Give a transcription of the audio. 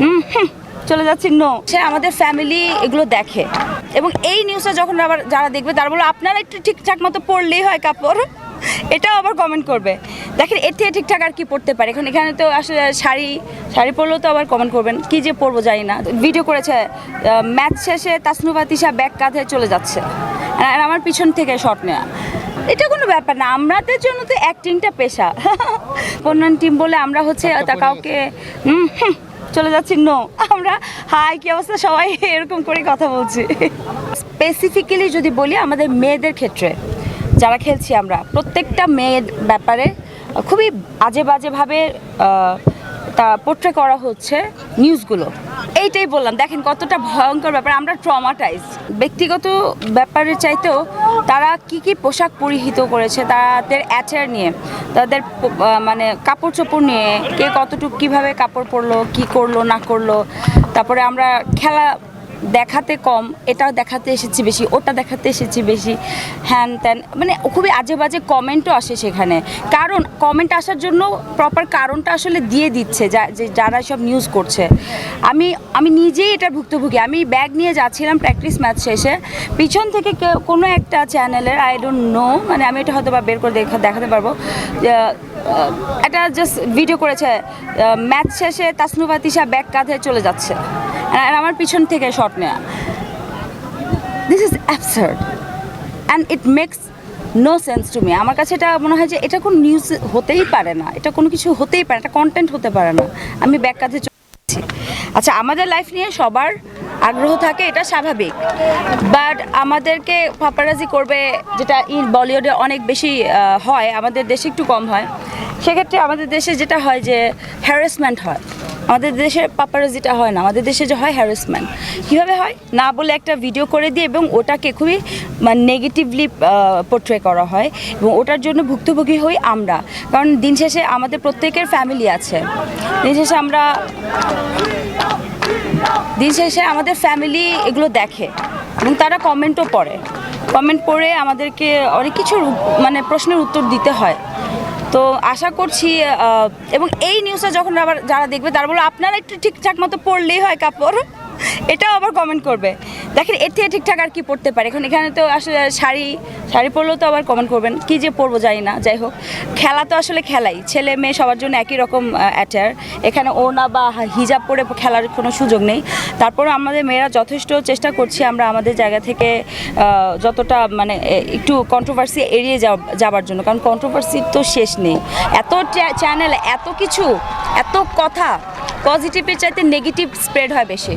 হুম হুম, চলে যাচ্ছি নো সে আমাদের ফ্যামিলি এগুলো দেখে। এবং এই নিউজটা যখন আবার যারা দেখবে তারা বলল আপনারা একটু ঠিকঠাক মতো পড়লেই হয় কাপড়। এটাও আবার কমেন্ট করবে। দেখেন এর থেকে ঠিকঠাক আর কি পড়তে পারে। এখন এখানে তো আসলে শাড়ি শাড়ি পরলেও তো আবার কমেন্ট করবেন কি যে পরবো জানি না। ভিডিও করেছে ম্যাচ শেষে তাসনুভা তিশা ব্যাগ কাঁধে চলে যাচ্ছে। আর আমার পিছন থেকে শট নেওয়া এটা কোনো ব্যাপার না আমাদের জন্য তো অ্যাক্টিংটা পেশা। পণ্যন টিম বলে আমরা হচ্ছে তা কাউকে হুম হুম, চলে যাচ্ছি নো আমরা, হাই, কি অবস্থা? সবাই এরকম করে কথা বলছি। স্পেসিফিক্যালি যদি বলি আমাদের মেয়েদের ক্ষেত্রে, যারা খেলছি আমরা, প্রত্যেকটা মেয়ের ব্যাপারে খুবই আজে বাজেভাবে তা পোট্রে করা হচ্ছে নিউজগুলো এইটাই বললাম, দেখেন কতটা ভয়ঙ্কর ব্যাপার, আমরা ট্রমাটাইজ ব্যক্তিগত ব্যাপারের চাইতেও তারা কি কি পোশাক পরিহিত করেছে, তাদের অ্যাচার নিয়ে, তাদের মানে কাপড় চোপড় নিয়ে, কে কতটুকু কীভাবে কাপড় পরলো, কি করল, না করল, তারপরে আমরা খেলা দেখাতে কম এটা দেখাতে এসেছি বেশি, ওটা দেখাতে এসেছি বেশি, হ্যান ত্যান মানে খুবই আজে বাজে কমেন্টও আসে সেখানে। কারণ কমেন্ট আসার জন্য প্রপার কারণটা আসলে দিয়ে দিচ্ছে যা- যে যারা সব নিউজ করছে। আমি আমি নিজেই এটা ভুক্তভোগী, আমি ব্যাগ নিয়ে যাচ্ছিলাম প্র্যাকটিস ম্যাচ শেষে। পিছন থেকে কোনো একটা চ্যানেলের আই ডোন্ট নো মানে আমি এটা হয়তো বা বের করে দেখা, দেখাতে পারব। একটা জাস্ট ভিডিও করেছে ম্যাচ শেষে তাসনুভা তিশা ব্যাগ কাঁধে চলে যাচ্ছে। আর আমার পিছন থেকে শট নেওয়া this is absurd and it makes no sense to me আমার কাছে এটা মনে হয় যে এটা কোনো নিউজ হতেই পারে না। এটা কোনো কিছু হতেই পারে না, এটা কন্টেন্ট হতে পারে না। আমি ব্যাক কাজে চলে আচ্ছা আমাদের লাইফ নিয়ে সবার আগ্রহ থাকে, এটা স্বাভাবিক। বাট আমাদেরকে পাপারাজি করবে, যেটা ইন বলিউডে অনেক বেশি হয়, আমাদের দেশে একটু কম হয়। সেক্ষেত্রে আমাদের দেশে যেটা হয় যে হ্যারাসমেন্ট হয়। আমাদের দেশে পাপারাজিটা হয় না, আমাদের দেশে যে হয় হ্যারাসমেন্ট কীভাবে হয়? না বলে একটা ভিডিও করে দিয়ে এবং ওটাকে খুবই মানে নেগেটিভলি পোট্রে করা হয় এবং ওটার জন্য ভুক্তভোগী হই আমরা। কারণ দিন শেষে আমাদের প্রত্যেকের ফ্যামিলি আছে। দিন শেষে আমরা দিন শেষে আমাদের ফ্যামিলি এগুলো দেখে এবং তারা কমেন্টও পড়ে। কমেন্ট পড়ে আমাদেরকে অনেক কিছুর মানে প্রশ্নের উত্তর দিতে হয়। তো আশা করছি এবং এই নিউজটা যখন আবার যারা দেখবে তারা বলল আপনারা একটু ঠিকঠাক মতো পড়লেই হয় কাপড়। এটাও আবার কমেন্ট করবে। দেখেন, এর থেকে ঠিকঠাক আর কি পড়তে পারে। এখন এখানে তো আসলে শাড়ি শাড়ি পরলেও তো আবার কমেন্ট করবেন, কি যে পরবো জানি না। যাই হোক, খেলা তো আসলে খেলাই। ছেলে মেয়ে সবার জন্য একই রকম অ্যাটার এখানে ওনা বা হিজাব পরে খেলার কোনো সুযোগ নেই। তারপরে আমাদের মেয়েরা যথেষ্ট চেষ্টা করছি আমরা আমাদের জায়গা থেকে যতটা মানে একটু কন্ট্রোভার্সি এড়িয়ে যাবার জন্য। কারণ কন্ট্রোভার্সি তো শেষ নেই। এত চ্যানেল এত কিছু, এত কথা পজিটিভের চাইতে নেগেটিভ স্প্রেড হয় বেশি।